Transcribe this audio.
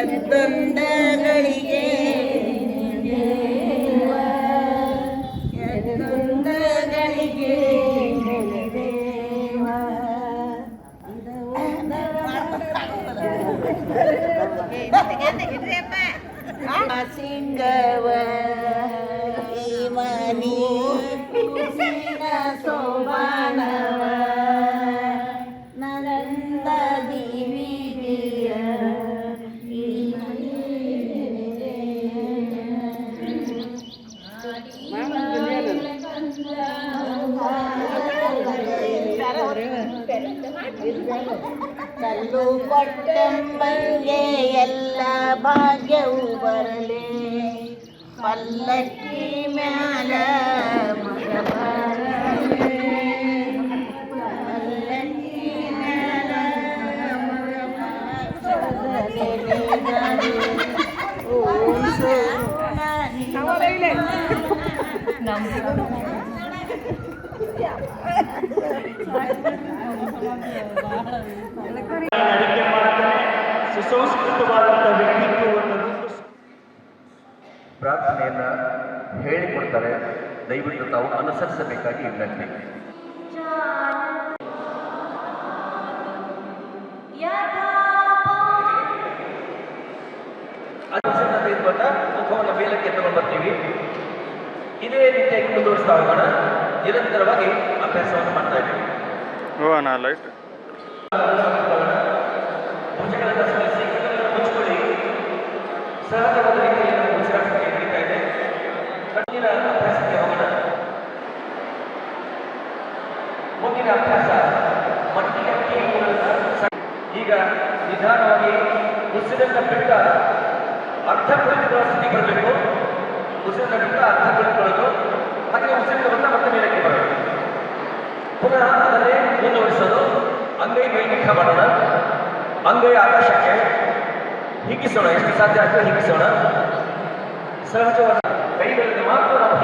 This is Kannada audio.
ಎದ್ದೊಂದ ಗಳಿಗೆ ಎದ್ದೊಂದ ಗಳಿಗೆ ಸಿಂಗವ ಈ ಮನಿ ಕುಸಿನ ಸೋಬಾನವ ನಂದ ಕಲ್ಲು ಪಟ್ಟಮ್ಮಂಗೆ ಎಲ್ಲ ಭಾಗ್ಯವು ಬರಲಿ ಪಲ್ಲಕ್ಕಿ ಮ್ಯಾಲ ಮಗ ಅಡಿಕೆ ಮಾಡ್ತಾನೆ ಸುಸಂಸ್ಕೃತವಾದಂಥ ವ್ಯಕ್ತಿತ್ವವನ್ನು ಪ್ರಾರ್ಥನೆಯನ್ನ ಹೇಳಿಕೊಡ್ತಾರೆ. ದಯವಿಟ್ಟು ತಾವು ಅನುಸರಿಸಬೇಕಾಗಿ ವಿನಂತಿ. ಅನುಸರಣೆ ಇರುವಾಗ ಮುಖವನ್ನು ಮೇಲಕ್ಕೆ ತಗೊಂಡು ಬರ್ತೀವಿ. ಇದೇ ರೀತಿಯಾಗಿ ಮುಂದುವರಿಸ್ತಾ ಹೋಗೋಣ. ನಿರಂತರವಾಗಿ ಅಭ್ಯಾಸವನ್ನು ಮಾಡ್ತಾ ಇದ್ದೀವಿ. ನಾ ಲೈಟ್ ಹೋಗೋಣ ಮುಂದಿನ ಅಭ್ಯಾಸ ಮಟ್ಟಿಗೆ ಈಗ ನಿಧಾನವಾಗಿ ಉಸಿರನ್ನ ಬಿಟ್ಟ ಅರ್ಥ ಕುಳಿತುಕೊಳ್ಳೋ ಸ್ಥಿತಿ ಬರಬೇಕು. ಉಸಿರನ್ನ ಬಿಟ್ಟ ಅರ್ಥ ಕುಳಿತುಕೊಳ್ಳೋದು ಹಾಗೆ ಉಸಿರಿನ ಮತ್ತೆ ಮೇಲಕ್ಕೆ ಬರಬೇಕು ಪುನಃ ಮುಂದುವರಿಸೋದು ಮೇಲ್ಮುಖ ಮಾಡೋಣ ಅಂಗೈ ಆಕಾಶಕ್ಕೆ ಹಿಗ್ಗಿಸೋಣ. ಎಷ್ಟು ಸಾಧ್ಯ ಆಗ್ತದೆ ಹಿಗ್ಗಿಸೋಣ. ಸಹಜವಾದ ಕೈಗಳಲ್ಲಿ ಮಾತ್ರ ನಾವು